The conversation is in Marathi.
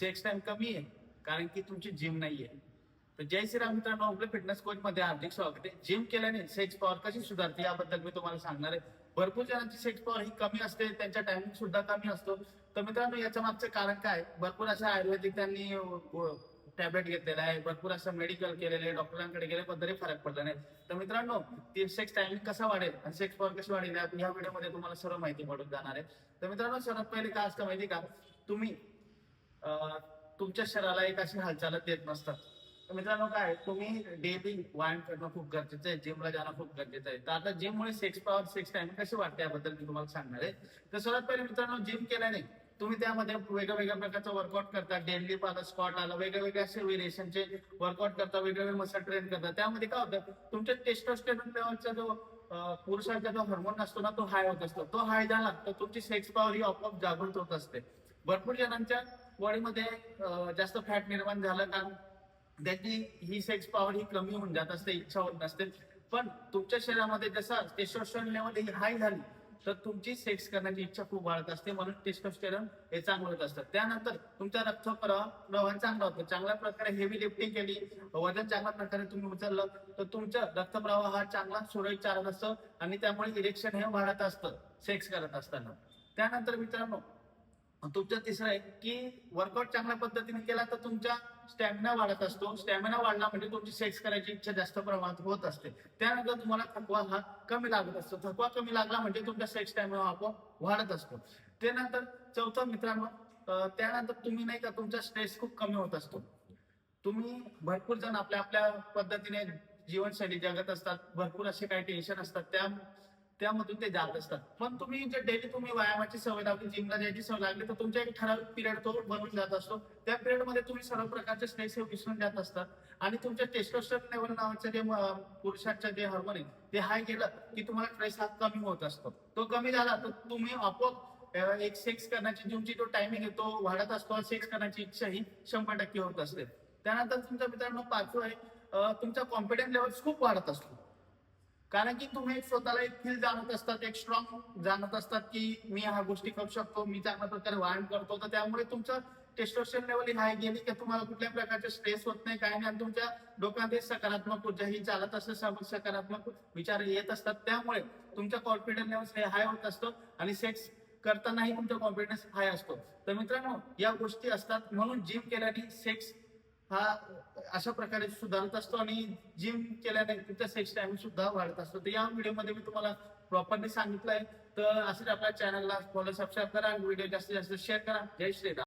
सेक्स टाइम कमी आहे कारण की तुमची जिम नाही आहे तर जय श्रीराम मित्रांनो आपल्या फिटनेस कोच मध्ये हार्दिक स्वागत आहे. जिम केल्याने सेक्स पॉवर कशी सुधारते याबद्दल मी तुम्हाला सांगणार आहे. भरपूर जणांची सेक्स पॉवर ही कमी असते त्यांच्या टायमिंग सुद्धा कमी असतो. तर मित्रांनो याच्या मागचं कारण काय? भरपूर अशा आयुर्वेदिक त्यांनी टॅबलेट घेतलेला आहे. भरपूर असं मेडिकल केलेलं आहे डॉक्टरांकडे गेले पण तरी फरक पडला नाही. तर मित्रांनो ती सेक्स टायमिंग कसा वाढेल आणि सेक्स पॉवर कशी वाढेल या- व्हिडिओमध्ये तुम्हाला सर्व माहिती पडून जाणार आहे. तर मित्रांनो सर्वात पहिले काय असतं माहिती का? तुम्ही तुमच्या शरीराला एक अशी हालचाल देत नसतात. मित्रांनो काय तुम्ही डेली व्यायाम करणं खूप गरजेचं आहे जिमला जाणं खूप गरजेचं आहे. तर आता जिममुळे सेक्स पॉवर सेक्स टाइम कशी वाटते याबद्दल मी तुम्हाला सांगणार आहे. तर सर्वात पहिले मित्रांनो जिम केल्याने तुम्ही त्यामध्ये वेगळ्या वेगळ्या प्रकारचं वर्कआउट करता. डेली आला स्कॉट आला वेगळ्या असे व्हेरिएशनचे वर्कआउट करता वेगवेगळे मसल ट्रेन करता. त्यामध्ये काय होतं तुमच्या टेस्टोस्टेरॉन लेवलचा जो पुरुषाचा पुरुषांचा जो हार्मोन असतो ना तो हाय होत असतो. तो हाय झाला तर तुमची सेक्स पॉवर ही आपोआप जागृत होत असते. भरपूर जणांच्या बॉडीमध्ये जास्त फॅट निर्माण झालं कारण त्यांची ही सेक्स पॉवर ही कमी होऊन जात असते इच्छा होत नसते. पण तुमच्या शरीरामध्ये जसं टेस्टोस्टेरॉन लेवल ही हाय झाली तर तुमची सेक्स करण्याची इच्छा खूप वाढत असते म्हणून टेस्टोस्टेरॉन हे चांगलं होत असतं. त्यानंतर तुमचा रक्त प्रवाह प्रवाह चांगला होतो. चांगल्या प्रकारे हेवी लिफ्टिंग केली वजन चांगल्या प्रकारे तुम्ही उचललं तर तुमचा रक्तप्रवाह हा चांगला सुरळीत चालत असतो आणि त्यामुळे इरेक्शन हे वाढत असतं सेक्स करत असताना. त्यानंतर मित्रांनो तुमचं तिसरं आहे की वर्कआउट चांगल्या पद्धतीने केला तर तुमचा स्टॅमिना वाढत असतो. स्टॅमिना वाढला म्हणजे तुमची सेक्स करायची इच्छा जास्त प्रमाणात होत असते. त्यानंतर तुम्हाला थकवा हा कमी लागत असतो. थकवा कमी लागला म्हणजे तुमचा सेक्स स्टॅमिना आपोआप वाढत असतो. त्यानंतर चौथं मित्रांनो त्यानंतर तुम्ही नाही का तुमचा स्ट्रेस खूप कमी होत असतो. तुम्ही भरपूर जण आपल्या आपल्या पद्धतीने जीवनशैली जगत असतात. भरपूर असे काही टेन्शन असतात. त्या त्यामधून ते जात असतात. पण तुम्ही जे डेली तुम्ही व्यायामाची सवय लावली जिमला जायची सवय लागली तर तुमच्या एक ठराविक पिरियड तो बनून जात असतो. त्या पिरियडमध्ये तुम्ही सर्व प्रकारचे स्ट्रेस हे विसरून जात असतात. आणि तुमच्या टेस्टोस्टेरॉन लेवल नावाचं जे अं, जे हार्मोन आहे ते हाय गेलं की तुम्हाला स्ट्रेस हा कमी होत असतो. तो कमी झाला तर तुम्ही आपोआप एक सेक्स करण्याची तुमची जो टायमिंग आहे तो वाढत असतो. सेक्स करण्याची इच्छा ही शंभर टक्के होत असते. त्यानंतर तुमच्या मित्रांनो पाचवं आहे तुमचा कॉन्फिडन्स लेवल खूप वाढत असतो. कारण की तुम्ही स्वतःला एक फील जाणत असतात एक स्ट्रॉंग जाणत असतात की मी ह्या गोष्टी करू शकतो मी चांगल्या प्रकारे व्यायाम करतो. तर त्यामुळे तुमचं टेस्टोस्टेरॉन लेवल हाय गेली की तुम्हाला कुठल्या प्रकारचे स्ट्रेस होत नाही काय नाही. आणि तुमच्या डोक्यामध्ये सकारात्मक ऊर्जा ही चालत असते सकारात्मक विचार येत असतात. त्यामुळे तुमचा कॉन्फिडन्स लेवल हे हाय होत असतो आणि सेक्स करतानाही तुमचा कॉन्फिडन्स हाय असतो. तर मित्रांनो या गोष्टी असतात. म्हणून जिम केल्याने सेक्स हा अशा प्रकारे सुधारत असतो आणि जिम केल्याने तुमचा सेक्स टाइम सुद्धा वाढत असतो. तर या व्हिडिओमध्ये मी तुम्हाला प्रॉपरली सांगितलंय. तर असंच आपल्या चॅनलला फॉलो सबस्क्राईब करा आणि व्हिडिओ जास्तीत जास्त शेअर करा. जय श्रीराम.